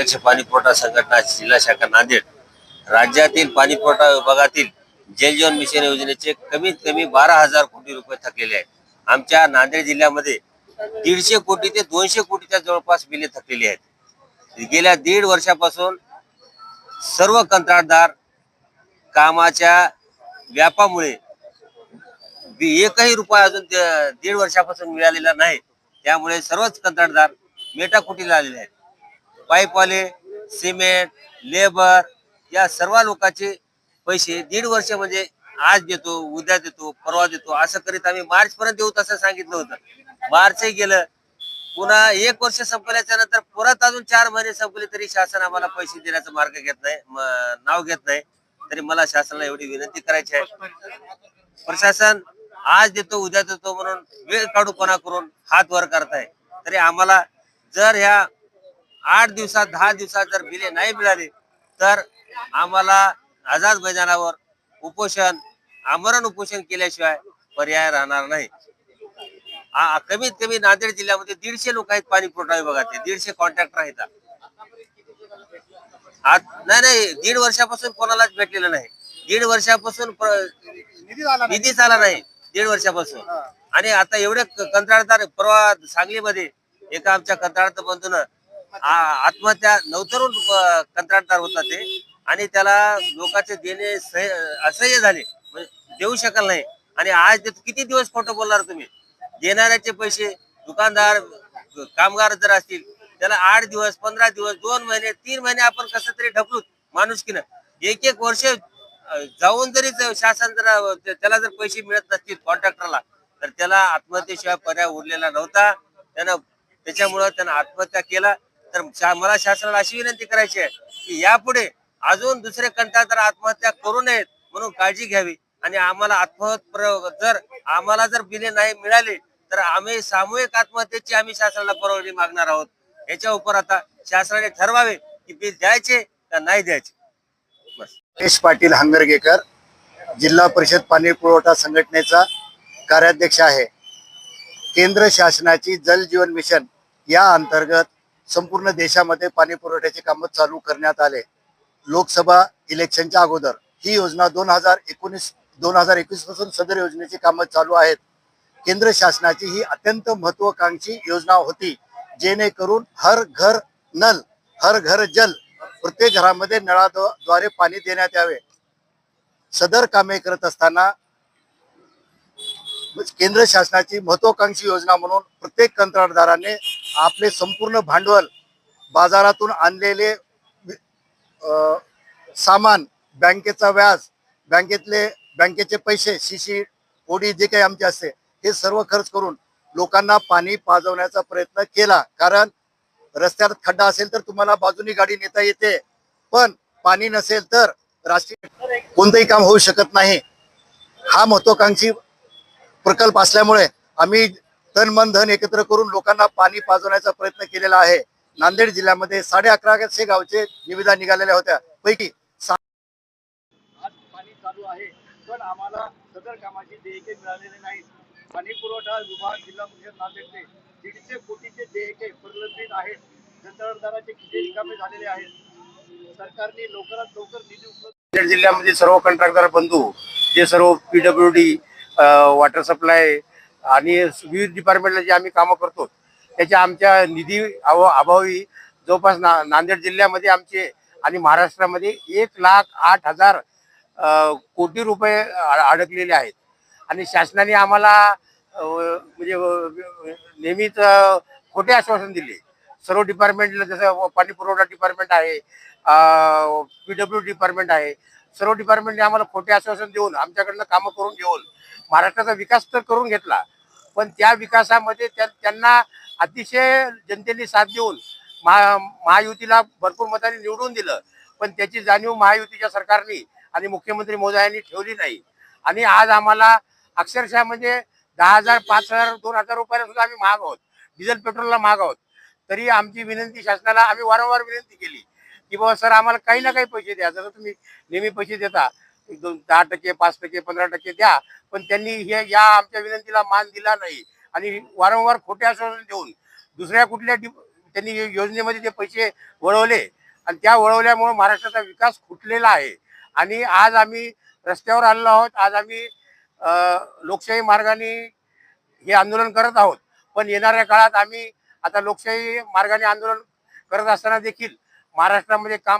अध्यक्ष पाणीपुरवठा संघटना जिल्हा शाखा नांदेड राज्यातील पाणीपुरवठा विभागातील जल जीवन मिशन योजनेचे कमीत कमी बारा हजार कोटी रुपये थकलेले आहेत. आमच्या नांदेड जिल्ह्यामध्ये दीडशे कोटी ते दोनशे कोटीच्या जवळपास बिले थकलेली आहेत. गेल्या दीड वर्षापासून सर्व कंत्राटदार कामाच्या व्यापामुळे एकही रुपया अजून दीड वर्षापासून मिळालेला नाही. त्यामुळे सर्वच कंत्राटदार मेटाकुटीला आलेले आहेत. पाईपवाले सिमेंट लेबर या सर्व लोकांचे पैसे दीड वर्ष म्हणजे आज देतो उद्या देतो परवा देतो असं करीत आम्ही मार्च पर्यंत देऊ तसं सांगितलं होतं. मार्चही गेलं. पुन्हा एक वर्ष संपल्याच्या नंतर परत अजून चार महिने संपले तरी शासन आम्हाला पैसे देण्याचा मार्ग घेत नाही नाव घेत नाही. तरी मला शासनाला एवढी विनंती करायची आहे. प्रशासन आज देतो उद्या देतो म्हणून वेळ काढूपणा करून हात वर करताय. तरी आम्हाला जर ह्या आठ दिवसात दहा दिवसात जर बिले नाही मिळाले तर आम्हाला आझाद मैदानावर उपोषण आमरण उपोषण केल्याशिवाय पर्याय राहणार नाही. कमीत कमी नांदेड जिल्ह्यामध्ये दीडशे लोक आहेत पाणी पुरवठा विभागाचे दीडशे कॉन्ट्रॅक्टर आहेत. आज नाही नाही दीड वर्षापासून कोणालाच भेटलेलं नाही. दीड वर्षापासून निधीच आला नाही. दीड वर्षापासून. आणि आता एवढे कंत्राटदार परवा सांगलीमध्ये एका आमच्या कंत्राट बंधून आत्महत्या. नवतरुण कंत्राटदार होता ते. आणि त्याला लोकांचे देणे सह- असह्य झाले. म्हणजे देऊ शकल नाही. आणि आज किती दिवस फोटो बोलणार तुम्ही? देणाऱ्याचे पैसे दुकानदार कामगार जर असतील त्याला आठ दिवस पंधरा दिवस दोन महिने तीन महिने आपण कसं तरी ढकलूत माणुसकीनं एक एक वर्ष जाऊन जरी शासन जर त्याला जर पैसे मिळत नसतील कॉन्ट्रॅक्टरला तर त्याला आत्महत्येशिवाय पर्याय उरलेला नव्हता. त्यानं त्याच्यामुळं त्यानं आत्महत्या केला. तर शा- मला शासनाला अशी विनंती करायची आहे की यापुढे अजून दुसरे कंत्राटदार आत्महत्या करू नयेत म्हणून काळजी घ्यावी. आणि आम्हाला आत्महत्या जर आम्हाला जर बिले नाही मिळाले तर आम्ही सामूहिक आत्महत्येची आम्ही शासनाला परवानगी मागणार आहोत. याच्या उपर आता शासनाने ठरवावे की बिल द्यायचे का नाही द्यायचे. बस. पाटील हंगरगेकर जिल्हा परिषद पाणी पुरवठा संघटनेचा कार्याध्यक्ष आहे. केंद्र शासनाची जल जीवन मिशन या अंतर्गत संपूर्ण देशामध्ये पाणी पुरवठ्याचे कामं चालू करण्यात आले. लोकसभा इलेक्शनच्या अगोदर ही योजना दोन हजार एकोणीस दोन हजार एकवीसपासून सदर योजनेची कामं चालू आहेत. केंद्र शासनाची ही अत्यंत महत्वाकांक्षी योजना होती जेणेकरून हर घर नल हर घर जल प्रत्येक घरामध्ये नळाद्वारे पाणी देण्यात यावे. सदर कामे करत असताना केंद्र शासनाची महत्वाकांक्षी योजना म्हणून प्रत्येक कंत्राटदाराने आपले संपूर्ण भांडवल बाजारातून आणलेले सामान बँकेचा व्याज बँकेतले बँकेचे पैसे शिशी ओडी जे काही आमचे असते हे सर्व खर्च करून लोकांना पाणी पाजवण्याचा प्रयत्न केला. कारण रस्त्यात खड्डा असेल तर तुम्हाला बाजूनी गाडी नेता येते. पण पाणी नसेल तर राष्ट्रीय कोणतंही काम होऊ शकत नाही. हा महत्वाकांक्षी प्रकल्प असल्यामुळे आम्ही तन मन धन एकत्र करून लोकांना पाणी पाजवण्याचा प्रयत्न केलेला आहे. नांदेड जिल्ह्यामध्ये साडे अकराशे गावचे निविदा निघालेल्या होत्या. पैकी आज पाणी चालू आहे पण आम्हाला सदर कामाची देयके मिळालेली नाहीत. पाणी पुरवठा विभाग जिल्हा परिषद नांदेडचे दीडशे कोटीचे देयके प्रलंबित आहेत. कंत्राटदाराचे किती रिकामे झालेले आहेत. सरकारने लवकरात लवकर निधी उपलब्ध नांदेड जिल्ह्यामध्ये सर्व कंत्राटदार बंधू जे सर्व पीडब्ल्यू डी वॉटर सप्लाय आणि विविध डिपार्टमेंटला जे आम्ही कामं करतो त्याच्या आमच्या निधी अव अभावी जवळपास ना नांदेड जिल्ह्यामध्ये आमचे आणि महाराष्ट्रामध्ये एक लाख आठ हजार कोटी रुपये अडकलेले आहेत. आणि शासनाने आम्हाला म्हणजे नेहमीच खोटे आश्वासन दिले. सर्व डिपार्टमेंटला जसं पाणी पुरवठा डिपार्टमेंट आहे पी डब्ल्यू डिपार्टमेंट आहे सर्व डिपार्टमेंटने आम्हाला खोटे आश्वासन देऊन आमच्याकडनं कामं करून घेऊन महाराष्ट्राचा विकास तर करून घेतला पण त्या विकासामध्ये त्यांना अतिशय जनतेने साथ देऊन महा महायुतीला भरपूर मताने निवडून दिलं. पण त्याची जाणीव महायुतीच्या सरकारने आणि मुख्यमंत्री मोदयांनी ठेवली नाही. आणि आज आम्हाला अक्षरशः म्हणजे दहा हजार पाच हजार दोन हजार रुपयाला सुद्धा आम्ही महाग आहोत. डिझेल पेट्रोलला महाग आहोत. तरी आमची विनंती शासनाला आम्ही वारंवार विनंती केली की बाबा सर आम्हाला काही ना काही पैसे द्या. जसं तुम्ही नेहमी पैसे देता एक दोन दहा टक्के पाच टक्के पंधरा टक्के द्या. पण त्यांनी हे या आमच्या विनंतीला मान दिला नाही. आणि वारंवार खोटे आश्वासन देऊन दुसऱ्या कुठल्या त्यांनी योजनेमध्ये ते पैसे वळवले आणि त्या वळवल्यामुळे महाराष्ट्राचा विकास खुटलेला आहे. आणि आज आम्ही रस्त्यावर आलेलो आहोत. आज आम्ही लोकशाही मार्गाने हे आंदोलन करत आहोत. पण येणाऱ्या काळात आम्ही आता लोकशाही मार्गाने आंदोलन करत असताना देखील महाराष्ट्रामध्ये काम